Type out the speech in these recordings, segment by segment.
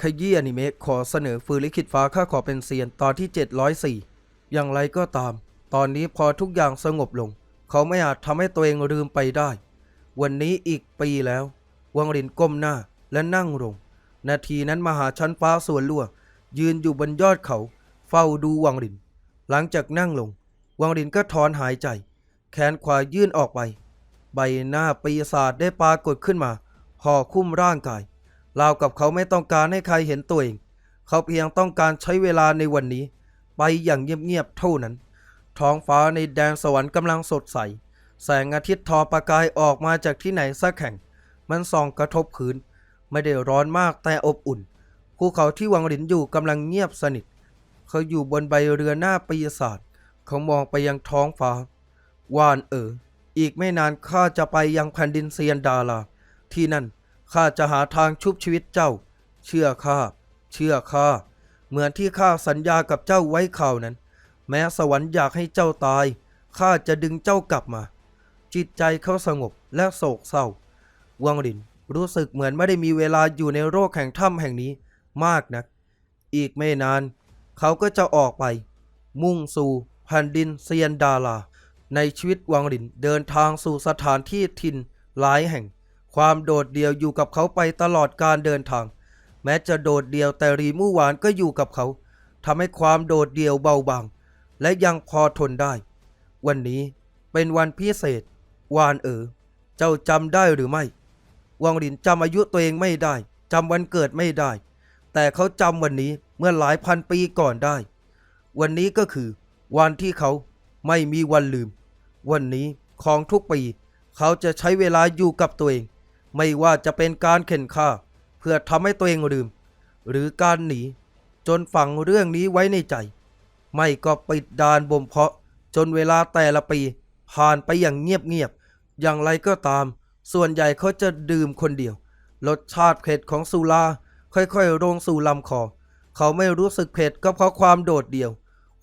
ขยี้อนิเมะขอเสนอฟืนลิขิตฟ้าข้าขอเป็นเซียนตอนที่ 704 อย่างไรก็ตาม ตอนนี้พอทุกอย่างสงบลง เขาไม่อาจทำให้ตัวเองลืมไปได้ วันนี้อีกปีแล้ว วังรินก้มหน้าและนั่งลง นาทีนั้นมหาชั้นฟ้าส่วนลั่วยืนอยู่บนยอดเขา เฝ้าดูวังริน หลังจากนั่งลง วังรินก็ถอนหายใจ แขนขวายื่นออกไป ใบหน้าปีศาจได้ปรากฏขึ้นมาห่อคุ้มร่างกาย ราวกับเขาไม่ต้องการให้ใครเห็นตัวเอง เขาเพียงต้องการใช้เวลาในวันนี้ ไปอย่างเงียบๆเท่านั้น ท้องฟ้าในแดนสวรรค์กำลังสดใส แสงอาทิตย์ทอประกายออกมาจากที่ไหนสักแห่ง มันส่องกระทบพื้น ไม่ได้ร้อนมากแต่อบอุ่น ภูเขาที่วังหลินอยู่กำลังเงียบสนิท เขาอยู่บนใบเรือหน้าปีศาจ เขามองไปยังท้องฟ้า ว่านเออ อีกไม่นานข้าจะไปยังแผ่นดินเซียนดาลา ที่นั่น ข้าจะหาทางชุบชีวิตเจ้า เชื่อข้า เชื่อข้า เหมือนที่ข้าสัญญากับเจ้าไว้ข่าวนั้น แม้สวรรค์อยากให้เจ้าตาย ข้าจะดึงเจ้ากลับมา จิตใจเขาสงบและโศกเศร้า วังรินรู้สึกเหมือนไม่ได้มีเวลาอยู่ในโรคแห่งถ้ำแห่งนี้มากนัก อีกไม่นาน เขาก็จะออกไป มุ่งสู่แผ่นดินเซียนดาลา ในชีวิตวังรินเดินทางสู่สถานที่ทินหลายแห่ง ความโดดเดี่ยวอยู่กับเขาไปตลอดการเดินทาง แม้จะโดดเดี่ยวแต่รีมู่หวานก็อยู่กับเขาทำให้ความโดดเดี่ยวเบาบาง และยังพอทนได้ วันนี้เป็นวันพิเศษ วานเอ๋อเจ้าจำได้หรือไม่ วังหลินจำอายุตัวเองไม่ได้จำวันเกิดไม่ได้ แต่เขาจำวันนี้เมื่อหลายพันปีก่อนได้ วันนี้ก็คือ วันที่เขาไม่มีวันลืม วันนี้ของทุกปี เขาจะใช้เวลาอยู่กับตัวเอง ไม่ว่าจะเป็นการเข็นฆ่า เพื่อทำให้ตัวเองลืม หรือการหนี จนฝังเรื่องนี้ไว้ในใจ ไม่ก็ปิดดานบ่มเพาะ จนเวลาแต่ละปี ผ่านไปอย่างเงียบๆอย่างไรก็ตาม ส่วนใหญ่เขาจะดื่มคนเดียวรสชาติเผ็ดของสุราค่อยๆลงสู่ลำคอ เขาไม่รู้สึกเผ็ดก็เพราะความโดดเดี่ยว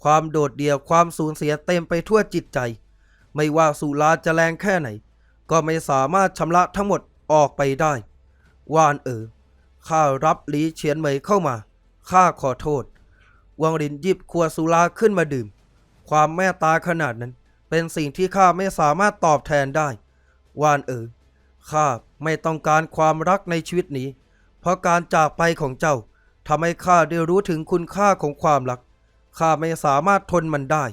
ความโดดเดี่ยวความสูญเสียเต็มไปทั่วจิตใจ ไม่ว่าสุราจะแรงแค่ไหน ก็ไม่สามารถชำระทั้งหมด ออกไปได้ วานเอ๋อข้ารับหลีเฉียนเหมยเข้ามา ข้าขอโทษ วังรินหยิบขวดสุราขึ้นมาดื่ม ความแม่ตาขนาดนั้น เป็นสิ่งที่ข้าไม่สามารถตอบแทนได้ วานเอ๋อข้าไม่ต้องการความรักในชีวิตนี้ เพราะการจากไปของเจ้าทำให้ข้าได้รู้ถึงคุณค่าของความรัก ข้าไม่สามารถทนมันได้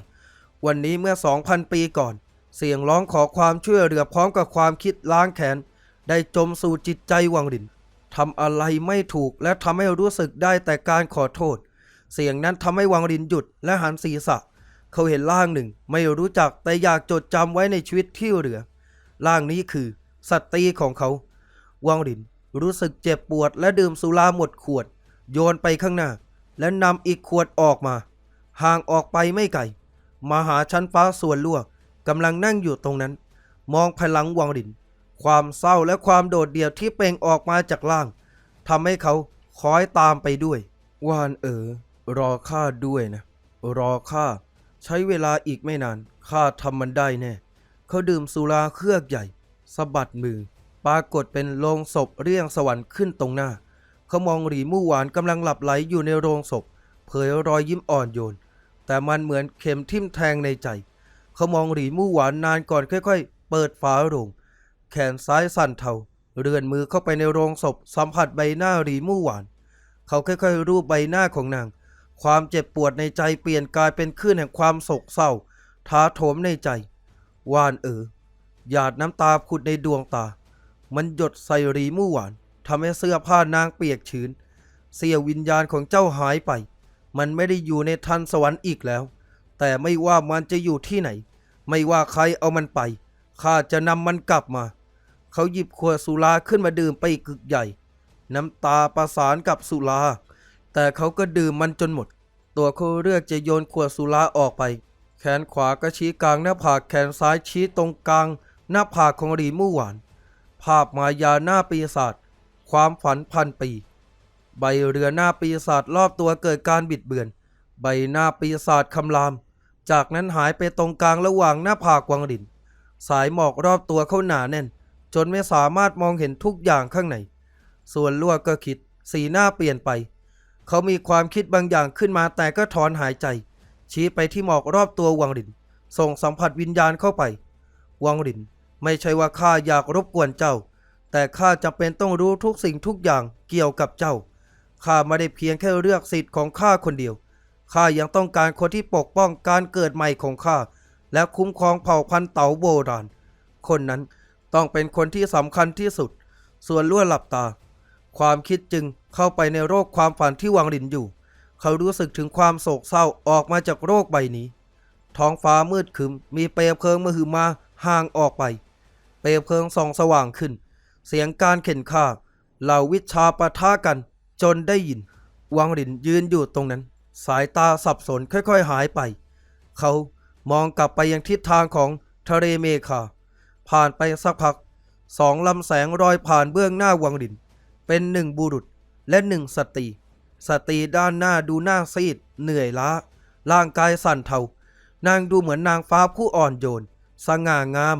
วันนี้เมื่อสองพันปีก่อน เสียงร้องขอความช่วยเหลือพร้อมกับความคิดล้างแค้น ได้จมสู่จิตใจวังรินทำอะไรไม่ถูกและทำให้รู้สึกได้แต่การขอโทษ เสียงนั้นทำให้วังรินหยุดและหันศีรษะ เขาเห็นร่างหนึ่งไม่รู้จักแต่อยากจดจำไว้ในชีวิตที่เหลือ ร่างนี้คือสัตรีของเขา วังรินรู้สึกเจ็บปวดและดื่มสุราหมดขวด โยนไปข้างหน้า และนำอีกขวดออกมา ห่างออกไปไม่ไกลมาหาชั้นฟ้าส่วนล่วกำลังนั่งอยู่ตรงนั้น มองพลังวังริน ความเศร้าและความโดดเดี่ยวที่เปล่งออกมาจากล่างทำให้เขาคอยตามไปด้วย วานเอ๋อรอข้าด้วยนะ รอข้าใช้เวลาอีกไม่นานข้าทำมันได้แน่เขาดื่มสุราเครือกใหญ่สะบัดมือ ปรากฏเป็นโลงศพเรียงสวรรค์ขึ้นตรงหน้า เขามองหรีมู่หวานกำลังหลับไหลอยู่ในโรงศพ เผยรอยยิ้มอ่อนโยน แต่มันเหมือนเข็มทิ่มแทงในใจ เขามองหรีมู่หวานนานก่อนค่อย ๆ เปิดฝาโรง แขนซ้ายสั่นเทา เลื่อนมือเข้าไปในโรงศพ สัมผัสใบหน้ารีมู่หวาน เขาค่อยๆ รูปใบหน้าของนาง ความเจ็บปวดในใจเปลี่ยนกลายเป็นคลื่นแห่งความโศกเศร้า ท้าโถมในใจ วานเอ๋อหยาดน้ำตาผุดในดวงตา มันหยดใส่รีมู่หวานทำให้เสื้อผ้านางเปียกชื้น เสี้ยววิญญาณของเจ้าหายไป มันไม่ได้อยู่ในทันสวรรค์อีกแล้ว แต่ไม่ว่ามันจะอยู่ที่ไหน ไม่ว่าใครเอามันไป ข้าจะนำมันกลับมา เขาหยิบขวดสุราขึ้นมาดื่มไปอีกกึกใหญ่ น้ำตาประสานกับสุรา แต่เขาก็ดื่มมันจนหมด ตัวเขาเลือกจะโยนขวดสุราออกไป แขนขวาก็ชี้กลางหน้าผากแขนซ้ายชี้ตรงกลาง หน้าผากของรีมู่หวาน ภาพมายาหน้าปีศาจความฝันพันปี ใบเรือหน้าปีศาจรอบตัวเกิดการบิดเบือน ใบหน้าปีศาจคำราม จากนั้นหายไปตรงกลางระหว่างหน้าผากวังดิน สายหมอกรอบตัวเขาหนาแน่น จนไม่สามารถมองเห็นทุกอย่างข้างใน ส่วนลวกก็คิด สีหน้าเปลี่ยนไป เขามีความคิดบางอย่างขึ้นมาแต่ก็ถอนหายใจ ชี้ไปที่หมอกรอบตัววังดิน ส่งสัมผัสวิญญาณเข้าไป วังดิน ไม่ใช่ว่าข้าอยากรบกวนเจ้า แต่ข้าจำเป็นต้องรู้ทุกสิ่งทุกอย่างเกี่ยวกับเจ้า ข้าไม่ได้เพียงแค่เลือกสิทธิ์ของข้าคนเดียว ข้ายังต้องการคนที่ปกป้องการเกิดใหม่ของข้า และคุ้มครองเผ่าพันธุ์เต๋าโบราณคนนั้นต้องเป็นคนที่สำคัญที่สุด ส่วนลั่วหลับตา ความคิดจึงเข้าไปในโรคความฝันที่วังดินอยู่ เขารู้สึกถึงความโศกเศร้าออกมาจากโรคใบนี้ ท้องฟ้ามืดครึมมีเปลวเพลิงมหึมาห่างออกไป เปลวเพลิงส่องสว่างขึ้น เสียงการเข็นฆ่าเหล่าวิชาปะทะกันจนได้ยิน วังดินยืนอยู่ตรงนั้น สายตาสับสนค่อยๆหายไป เขา มองกลับไปยังทิศทางของทะเลเมฆาผ่านไปสักพักสองลำแสงรอยผ่านเบื้องหน้าวังดิน เป็นหนึ่งบุรุษและหนึ่งสตรีสตรีด้านหน้าดูหน้าซีด เหนื่อยล้า ร่างกายสั่นเทานางดูเหมือนนางฟ้าผู้อ่อนโยน สง่างาม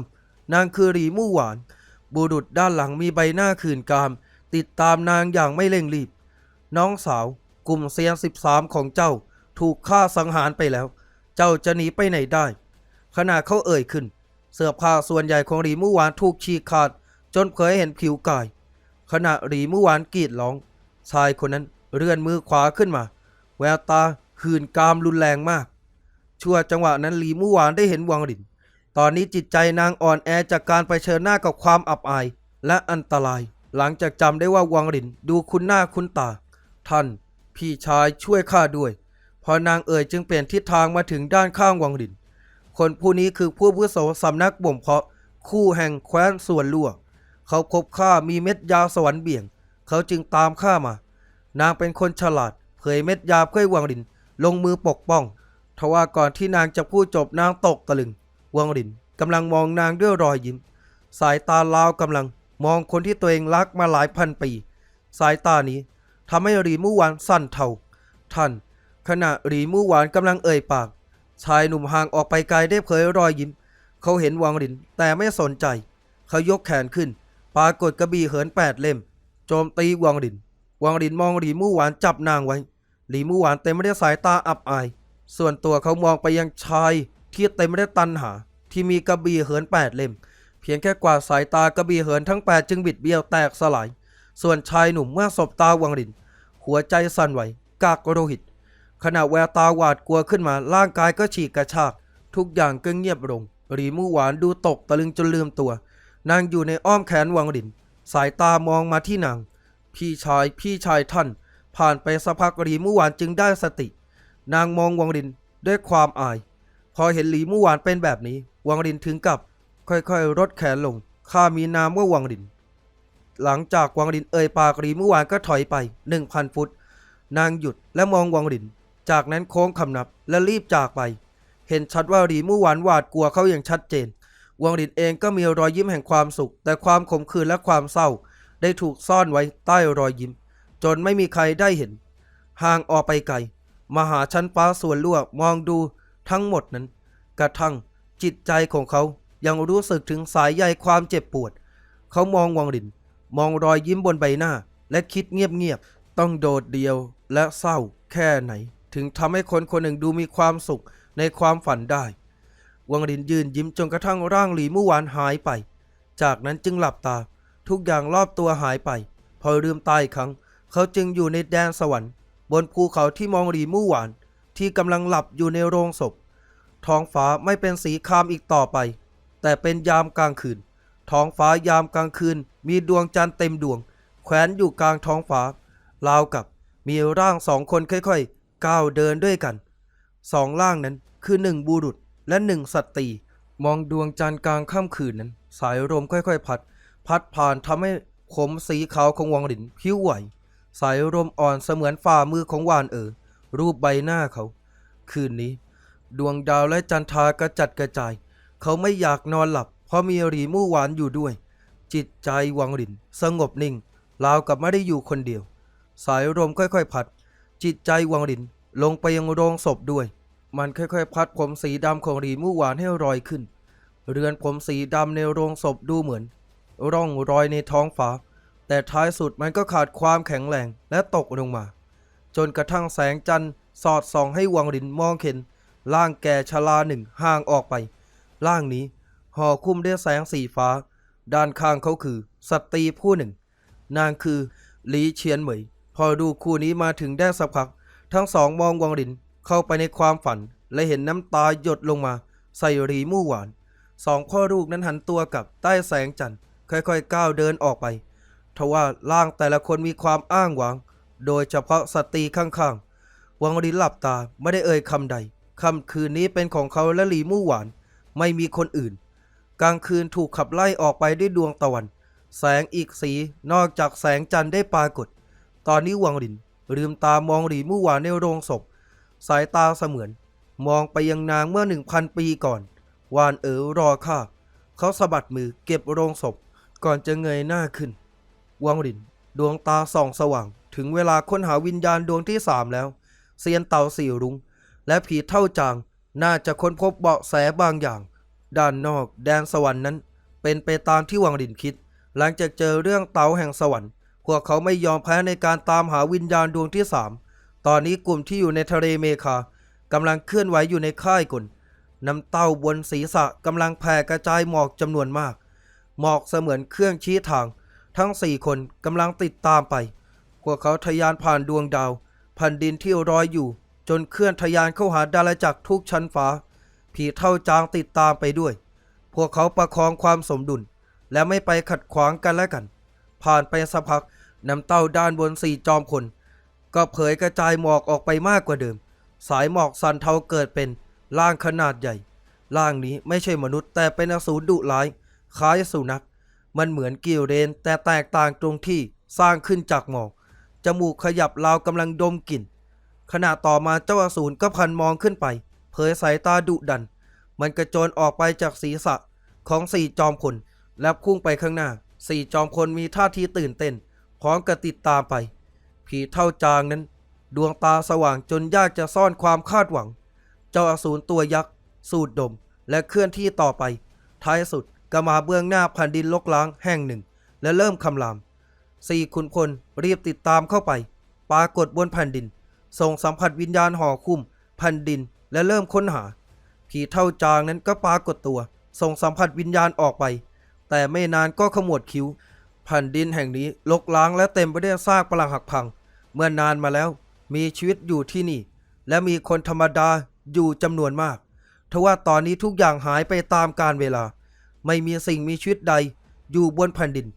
นางคือรีมู่หวาน บุรุษด้านหลังมีใบหน้าขื่นกาม ติดตามนางอย่างไม่เร่งรีบ น้องสาวกลุ่มเซียนสิบสามของเจ้าถูกฆ่าสังหารไปแล้ว เจ้าจะหนีไปไหนได้ ขณะเขาเอ่ยขึ้น เสื้อผ้าส่วนใหญ่ของรีมู่หวานถูกฉีกขาด จนเผยเห็นผิวกาย ขณะรีมู่หวานกรีดร้อง ชายคนนั้นเลื่อนมือขวาขึ้นมา แววตาหื่นกามรุนแรงมาก ชั่วจังหวะนั้นลีมู่หวานได้เห็นวังดิน ตอนนี้จิตใจนางอ่อนแอจากการไปเชิญหน้ากับความอับอาย และอันตราย หลังจากจำได้ว่าวังดินดูคุ้นหน้าคุ้นตา ท่าน พี่ชายช่วยข้าด้วย พอนางเอ่ยจึงเปลี่ยนทิศทางมาถึงด้านข้างวังดิน คนผู้นี้คือผู้ผู้โสสำนักบ่มเพาะ คู่แห่งแคว้นส่วนลั่วเขาพบข้ามีเม็ดยาสวรรค์เบี่ยง เขาจึงตามข้ามา นางเป็นคนฉลาด เผยเม็ดยาเพื่อวังดิน ลงมือปกป้องทว่าก่อนที่นางจะพูดจบนางตกตะลึง วังดินกำลังมองนางด้วยรอยยิ้ม สายตาลาวกำลัง มองคนที่ตัวเองรักมาหลายพันปี สายตานี้ทำให้รีมู่หวานสั่นเทาท่าน ขณะรีมู่หวานกำลังเอ่ยปาก ชายหนุ่มห่างออกไปไกลได้เผยรอยยิ้ม เขาเห็นวังดินแต่ไม่สนใจ เขายกแขนขึ้น ปากฏกระบี่เหินแปดเล่ม โจมตีวังดิน วังดินมองหลีมู่หวานจับนางไว้ หลีมู่หวานเต็มไปด้วยสายตาอับอาย ส่วนตัวเขามองไปยังชายที่เต็มไปด้วยตันหา ที่มีกระบี่เหินแปดเล่ม เพียงแค่กวาดสายตากระบี่เหินทั้งแปดจึงบิดเบี้ยวแตกสลาย ส่วนชายหนุ่มเมื่อสบตาวังดิน หัวใจสั่นไหว กากโรหิต ขณะแววตาหวาดกลัวขึ้นมาร่างกายก็ฉีกกระชาก ทุกอย่างก็เงียบลงหลีมู่หวานดูตกตะลึงจนลืมตัว นางอยู่ในอ้อมแขนวังดิน สายตามองมาที่นาง พี่ชายพี่ชายท่าน ผ่านไปสักพักหลีมู่หวานจึงได้สติ นางมองวังดินด้วยความอาย พอเห็นหลีมู่หวานเป็นแบบนี้ วังดินถึงกับ ค่อยๆลดแขนลงข้ามีนามว่าวังดิน หลังจากวังดินเอ่ยปากหลีมู่หวานก็ถอยไปหนึ่งพันฟุต นางหยุดและมองวังดิน จากนั้นโค้งคำนับและรีบจากไป เห็นชัดว่าหลีมู่หวานหวาดกลัวเขาอย่างชัดเจน วังดินเองก็มีรอยยิ้มแห่งความสุข แต่ความขมขื่นและความเศร้า ได้ถูกซ่อนไว้ใต้รอยยิ้ม จนไม่มีใครได้เห็น ห่างออกไปไกลมหาชั้นฟ้าส่วนลวกมองดูทั้งหมดนั้น กระทั่งจิตใจของเขายังรู้สึกถึงสายใยความเจ็บปวด เขามองวังดิน มองรอยยิ้มบนใบหน้า และคิดเงียบๆต้องโดดเดียวและเศร้าแค่ไหน ถึงทำให้คนคนหนึ่งดูมีความสุขในความฝันได้ วังดินยืนยิ้มจนกระทั่งร่างหลีมื่อวานหายไป จากนั้นจึงหลับตา ทุกอย่างรอบตัวหายไป พอลืมตาอีกครั้ง เขาจึงอยู่ในแดนสวรรค์ บนภูเขาที่มองหลีมู่หวาน ที่กำลังหลับอยู่ในโรงศพ ท้องฟ้าไม่เป็นสีครามอีกต่อไป แต่เป็นยามกลางคืน ท้องฟ้ายามกลางคืน มีดวงจันทร์เต็มดวง แขวนอยู่กลางท้องฟ้าราวกับมีร่างสองคนค่อยๆ ก้าวเดินด้วยกันสองร่างนั้นคือหนึ่งบุรุษและหนึ่งสตรีมองดวงจันทร์กลางค่ำคืนนั้น สายลมค่อยๆ พัด พัดผ่านทำให้ผมสีขาวของวังหลินผิวไหว สายลมอ่อนเสมือนฝ่ามือของวานเอ๋อรูปใบหน้าเขา คืนนี้ ดวงดาวและจันทรากระจัดกระจาย เขาไม่อยากนอนหลับ เพราะมีหรีมู่หวานอยู่ด้วย จิตใจวังหลิน สงบนิ่งราวกับไม่ได้อยู่คนเดียว สายลมค่อยๆ พัด จิตใจวังหลินลงไปยังโรงศพด้วย มันค่อยๆ พัดผมสีดำของหรีมู่หวานให้ลอยขึ้น เรือนผมสีดำในโรงศพดูเหมือน ร่องรอยในท้องฟ้า แต่ท้ายสุดมันก็ขาดความแข็งแรงและตกลงมา จนกระทั่งแสงจันทร์สอดส่องให้วังหลินมองเห็นร่างแก่ชราหนึ่งห่างออกไป ร่างนี้ห่อคลุมด้วยแสงสีฟ้า ด้านข้างเขาคือสตรีผู้หนึ่ง นางคือหลีเฉียนเหมย พอดูคู่นี้มาถึงได้สักพัก ทั้งสองมองวังหลินเข้าไปในความฝัน และเห็นน้ำตาหยดลงมา ใส่หรีมู่หวาน สองพ่อลูกนั้นหันตัวกลับใต้แสงจันทร์ค่อยๆก้าวเดินออกไปทว่าร่างแต่ละคนมีความอ้างหวาง โดยเฉพาะสตรีข้างๆ วังลินหลับตาไม่ได้เอ่ยคำใดค่ำคืนนี้เป็นของเขาและหลีมู่หวาน ไม่มีคนอื่น กลางคืนถูกขับไล่ออกไปด้วยดวงตะวัน แสงอีกสีนอกจากแสงจันทร์ได้ปรากฏ ตอนนี้วังลินลืมตามองหลีมู่หวานในโรงศพ สายตาเสมือน มองไปยังนางเมื่อหนึ่งพันปีก่อน วานเอ๋อรอข้าเขาสะบัดมือเก็บโรงศพ ก่อนจะเงยหน้าขึ้น วังหลินดวงตาส่องสว่าง ถึงเวลาค้นหาวิญญาณดวงที่สามแล้ว เซียนเต่าสี่รุง้ง และผีเท่าจาง น่าจะค้นพบเบาะแสบางอย่าง ด้านนอกแดนสวรรค์นั้น เป็นไปตามที่วังหลินคิด หลังจากเจอเรื่องเต่าแห่งสวรรค์ พวกเขาไม่ยอมแพ้ในการตามหาวิญญาณดวงที่สามตอนนี้กลุ่มที่อยู่ในทะเลเมคากำลังเคลื่อนไหวอยู่ในค่ายกลน้ำเต้าบนศีรษะกำลังแผ่กระจายหมอกจำนวนมาก หมอกเสมือนเครื่องชี้ทาง ทั้งสี่คนกำลังติดตามไป พวกเขาทะยานผ่านดวงดาวแผ่นดินที่รอยอยู่ จนเคลื่อนทะยานเข้าหาดาราจักรทุกชั้นฟ้า ผีเท่าจางติดตามไปด้วย พวกเขาประคองความสมดุล และไม่ไปขัดขวางกันและกัน ผ่านไปสักพัก น้ำเต้าด้านบนสี่จอมคน ก็เผยกระจายหมอกออกไปมากกว่าเดิม สายหมอกสันเทาเกิดเป็นร่างขนาดใหญ่ร่างนี้ไม่ใช่มนุษย์แต่เป็นอสูรดุร้ายคล้ายสุนัข มันเหมือนกิลเรนแต่แตกต่างตรงที่สร้างขึ้นจากหมอก จมูกขยับราวกำลังดมกลิ่น ขณะต่อมาเจ้าอสูรก็พันมองขึ้นไป เผยสายตาดุดัน มันกระโจนออกไปจากศีรษะของสี่จอมพลและพุ่งไปข้างหน้า สี่จอมพลมีท่าทีตื่นเต้น ร้อมกับติดตามไป ผีเท่าจางนั้น ดวงตาสว่างจนยากจะซ่อนความคาดหวัง เจ้าอสูรตัวยักษ์ สูดดม และเคลื่อนที่ต่อไป ท้ายสุดก็มาเบื้องหน้าแผ่นดินลกล้างแห่งหนึ่ง และเริ่มคำรามสี่ขุนพลรีบติดตามเข้าไป ปรากฏบนแผ่นดิน ส่งสัมผัสวิญญาณห่อคุ้มแผ่นดินและเริ่มค้นหา ผีเท่าจางนั้นก็ปรากฏตัว ส่งสัมผัสวิญญาณออกไป แต่ไม่นานก็ขมวดคิ้ว แผ่นดินแห่งนี้ลกล้างและเต็มไปด้วยซากปรักหักพัง เมื่อนานมาแล้ว มีชีวิตอยู่ที่นี่ และมีคนธรรมดาอยู่จำนวนมากทว่าตอนนี้ทุกอย่างหายไปตามกาลเวลา ไม่มีสิ่งมีชีวิตใด อยู่บนแผ่นดิน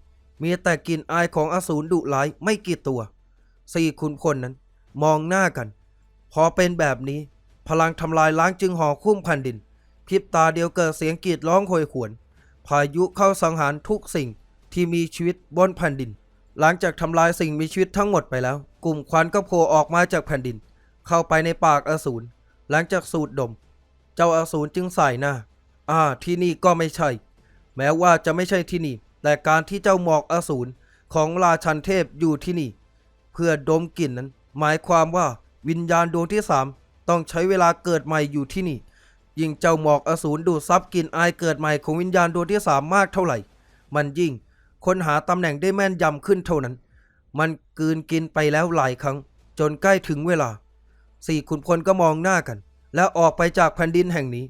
มีแต่กลิ่นอายของอสูรดุร้ายไม่กี่ตัวสี่ขุนพลนั้น มองหน้ากัน พอเป็นแบบนี้ พลังทำลายล้างจึงห่อคุ้มแผ่นดินพริบตาเดียวเกิดเสียงกรีดร้องโหยหวน พายุเข้าสังหารทุกสิ่ง ที่มีชีวิตบนแผ่นดิน หลังจากทำลายสิ่งมีชีวิตทั้งหมดไปแล้ว กลุ่มควันก็โผล่ออกมาจากแผ่นดิน เข้าไปในปากอสูรหลังจากสูดดม เจ้าอสูรจึงใส่หน้าอ่าที่นี่ก็ไม่ใช่ แม้ว่าจะไม่ใช่ที่นี่ แต่การที่เจ้าหมอกอสูรของราชันเทพอยู่ที่นี่ เพื่อดมกลิ่นนั้น หมายความว่าวิญญาณดวงที่สามต้องใช้เวลาเกิดใหม่อยู่ที่นี่ ยิ่งเจ้าหมอกอสูรดูดซับกลิ่นอายเกิดใหม่ของวิญญาณดวงที่สามมากเท่าไหร่ มันยิ่ง ค้นหาตำแหน่งได้แม่นยำขึ้นเท่านั้น มันกืนกินไปแล้วหลายครั้ง จนใกล้ถึงเวลา สี่ขุนพลก็มองหน้ากัน แล้วออกไปจากแผ่นดินแห่งนี้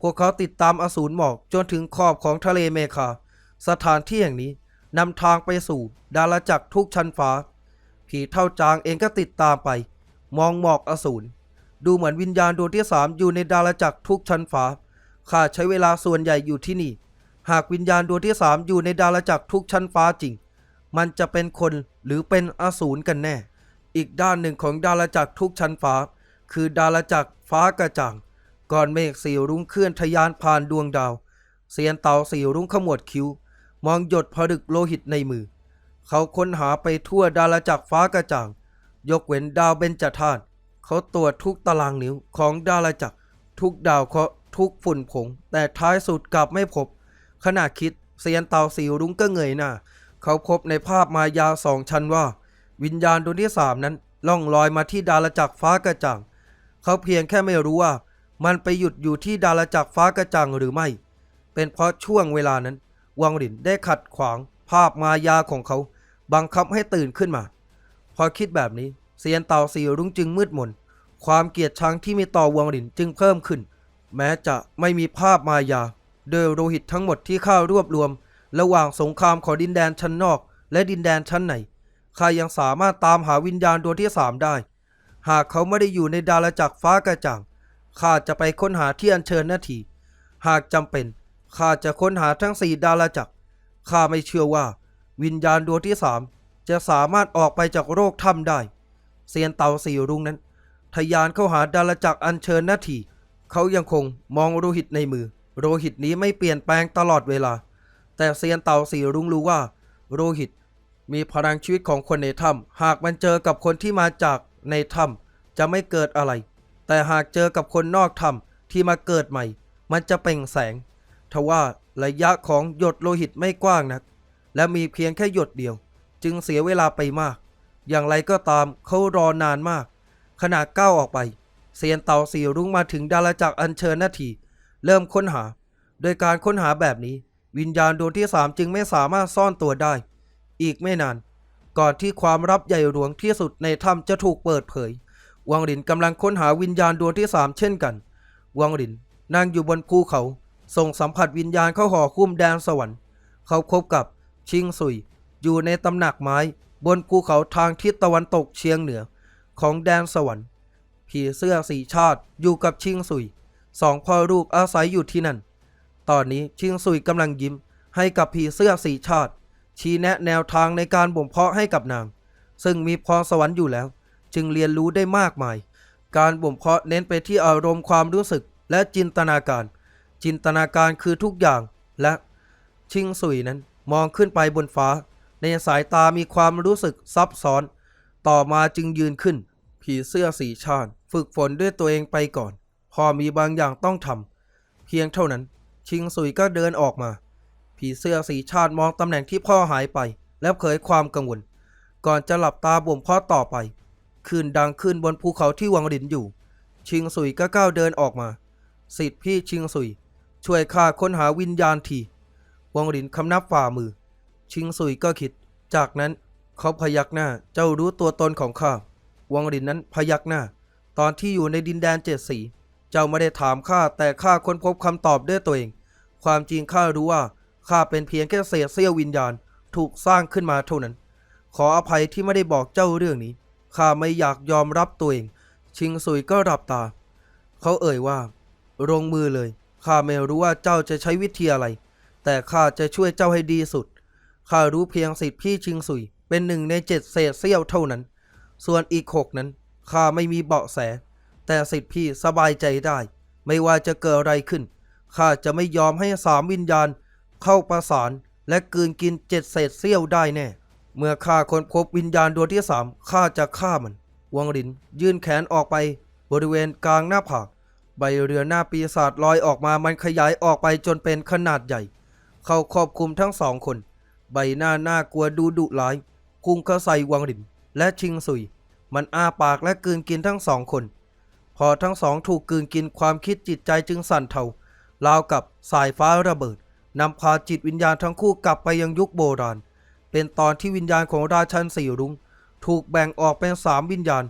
พวกเขาติดตามอสูรหมอกจนถึงขอบของทะเลเมคา สถานที่แห่งนี้นำทางไปสู่ดาราจักรทุกชั้นฟ้า ผีเท่าจางเองก็ติดตามไป มองหมอกอสูรดูเหมือนวิญญาณดวงที่สามอยู่ในดาราจักรทุกชั้นฟ้าข้าใช้เวลาส่วนใหญ่อยู่ที่นี่ หากวิญญาณดวงที่สามอยู่ในดาราจักรทุกชั้นฟ้าจริง มันจะเป็นคนหรือเป็นอสูรกันแน่ อีกด้านหนึ่งของดาราจักรทุกชั้นฟ้า คือดาราจักรฟ้ากระจ่างก่อนเมฆสีรุ้งเคลื่อนทยานผ่านดวงดาว เสียนเต่าสีรุ้งขมวดคิ้ว มองหยดผดึกโลหิตในมือ เขาค้นหาไปทั่วดาราจักรฟ้ากระจ่าง ยกเว้นดาวเบญจธาตุเขาตรวจทุกตารางนิ้วของดาราจักรทุกดาวเคราะห์ทุกฝุ่นผง แต่ท้ายสุดกลับไม่พบ ขณะคิดเซียนเตาสีรุ้งก็เงยหน้าเขาพบในภาพมายาสองชั้นว่า วิญญาณดวงที่สามนั้นล่องลอยมาที่ดาราจักรฟ้ากระจ่างเขาเพียงแค่ไม่รู้ว่า มันไปหยุดอยู่ที่ดาราจักรฟ้ากระจ่างหรือไม่ เป็นเพราะช่วงเวลานั้น วังหลินได้ขัดขวาง ภาพมายาของเขา บังคับให้ตื่นขึ้นมา พอคิดแบบนี้เซียนเต่าสีรุ้งจึงมืดมนความเกลียดชังที่มีต่อวังหลินจึงเพิ่มขึ้น แม้จะไม่มีภาพมายา โดยโลหิตทั้งหมดที่ข้ารวบรวม ระหว่างสงครามของดินแดนชั้นนอก และดินแดนชั้นในข้ายังสามารถตามหาวิญญาณดวงที่สามได้ หากเขาไม่ได้อยู่ในดาราจักรฟ้ากระจ่างข้าจะไปค้นหาที่อัญเชิญนาที หากจำเป็นข้าจะค้นหาทั้งสี่ดาราจักรข้าไม่เชื่อว่า วิญญาณดวงที่สามจะสามารถออกไปจากโรคถ้ำได้ เซียนเต่าสีรุ้งนั้นทะยานเข้าหาดาราจักรอัญเชิญนาที เขายังคงมองโลหิตในมือ โลหิตนี้ไม่เปลี่ยนแปลงตลอดเวลา แต่เซียนเต่าสีรุ้งรู้ว่าโลหิตมีพลังชีวิตของคนในถ้ำหากมันเจอกับคนที่มาจากในถ้ำจะไม่เกิดอะไร แต่หากเจอกับคนนอกถ้ำที่มาเกิดใหม่ มันจะเปล่งแสง ทว่าระยะของหยดโลหิตไม่กว้างนัก และมีเพียงแค่หยดเดียว จึงเสียเวลาไปมาก อย่างไรก็ตามเขารอนานมาก ขณะก้าวออกไป เซียนเต่าสีรุ้งมาถึงดาราจักรอัญเชิญนาที เริ่มค้นหา โดยการค้นหาแบบนี้ วิญญาณดวงที่สามจึงไม่สามารถซ่อนตัวได้ อีกไม่นาน ก่อนที่ความลับใหญ่หลวงที่สุดในถ้ำจะถูกเปิดเผย วังหลินกำลังค้นหาวิญญาณดวงที่สามเช่นกัน วังหลินนั่งอยู่บนภูเขา ส่งสัมผัสวิญญาณเข้าห่อคุ้มแดนสวรรค์ เขาพบกับชิงซุย อยู่ในตำหนักไม้ บนภูเขาทางทิศตะวันตกเฉียงเหนือ ของแดนสวรรค์ผีเสื้อสีชาติอยู่กับชิงซุย สองพ่อลูกอาศัยอยู่ที่นั่น ตอนนี้ชิงซุยกำลังยิ้มให้กับผีเสื้อสีชาติ ชี้แนะแนวทางในการบ่มเพาะให้กับนาง ซึ่งมีพรสวรรค์อยู่แล้ว จึงเรียนรู้ได้มากมาย การบ่มเพาะเน้นไปที่อารมณ์ความรู้สึกและจินตนาการ จินตนาการคือทุกอย่างและชิงซุยนั้นมองขึ้นไปบนฟ้า ในสายตามีความรู้สึกซับซ้อน ต่อมาจึงยืนขึ้น ผีเสื้อสีชาติ ฝึกฝนด้วยตัวเองไปก่อน พอมีบางอย่างต้องทำเพียงเท่านั้น ชิงซุยก็เดินออกมา ผีเสื้อสีชาติมองตำแหน่งที่พ่อหายไป แล้วเผยความกังวล ก่อนจะหลับตาบ่มพาะต่อไปคืนดังขึ้นบนภูเขาที่วังหลินอยู่ ชิงซุยก็ก้าวเดินออกมาสิทธิพี่ชิงซุย ช่วยข้าค้นหาวิญญาณทีวังหลินคำนับฝ่ามือ ชิงซุยก็คิด จากนั้นเขาพยักหน้าเจ้ารู้ตัวตนของข้าวังหลินนั้นพยักหน้า ตอนที่อยู่ในดินแดนเจ็ดสี เจ้าไม่ได้ถามข้าแต่ข้าค้นพบคำตอบด้วยตัวเอง ความจริงข้ารู้ว่าข้าเป็นเพียงแค่เศษเสี้ยววิญญาณถูกสร้างขึ้นมาเท่านั้น ขออภัยที่ไม่ได้บอกเจ้าเรื่องนี้ข้าไม่อยากยอมรับตัวเอง ชิงซุยก็รับตา เขาเอ่ยว่าลงมือเลยข้าไม่รู้ว่าเจ้าจะใช้วิธีอะไร แต่ข้าจะช่วยเจ้าให้ดีสุดข้ารู้เพียงสิทธิพี่ชิงซุยเป็นหนึ่งในเจ็ดเศษเสี้ยวเท่านั้น ส่วนอีกหกนั้นข้าไม่มีเบาะแส แต่สิทธิพี่สบายใจได้ ไม่ว่าจะเกิดอะไรขึ้น ข้าจะไม่ยอมให้สามวิญญาณ เข้าประสานและกืนกินเจ็ดเศษเสี้ยวได้แน่ เมื่อข้าค้นพบวิญญาณดวงที่สามข้าจะฆ่ามัน วังหลินยื่นแขนออกไป บริเวณกลางหน้าผากใบเรือหน้าปีศาจลอยออกมามันขยายออกไปจนเป็นขนาดใหญ่ เข้าครอบคลุมทั้งสองคน ใบหน้าน่ากลัวดูดุร้ายพุ่งเข้าใส่วังหลินและชิงซุย มันอ้าปากและกืนกินทั้งสองคน พอทั้งสองถูกกืนกินความคิดจิตใจจึงสั่นเทาราวกับสายฟ้าระเบิดนำพาจิตวิญญาณทั้งคู่กลับไปยังยุคโบราณ เป็นตอนที่วิญญาณของราชันสีรุ้งถูกแบ่งออกเป็นสามวิญญาณ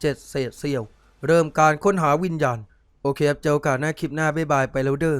เจ็ดเศษเสี้ยว เริ่มการค้นหาวิญญาณ โอเคครับเจอกันหน้าคลิปหน้าบ๊ายบายไปแล้วเด้อ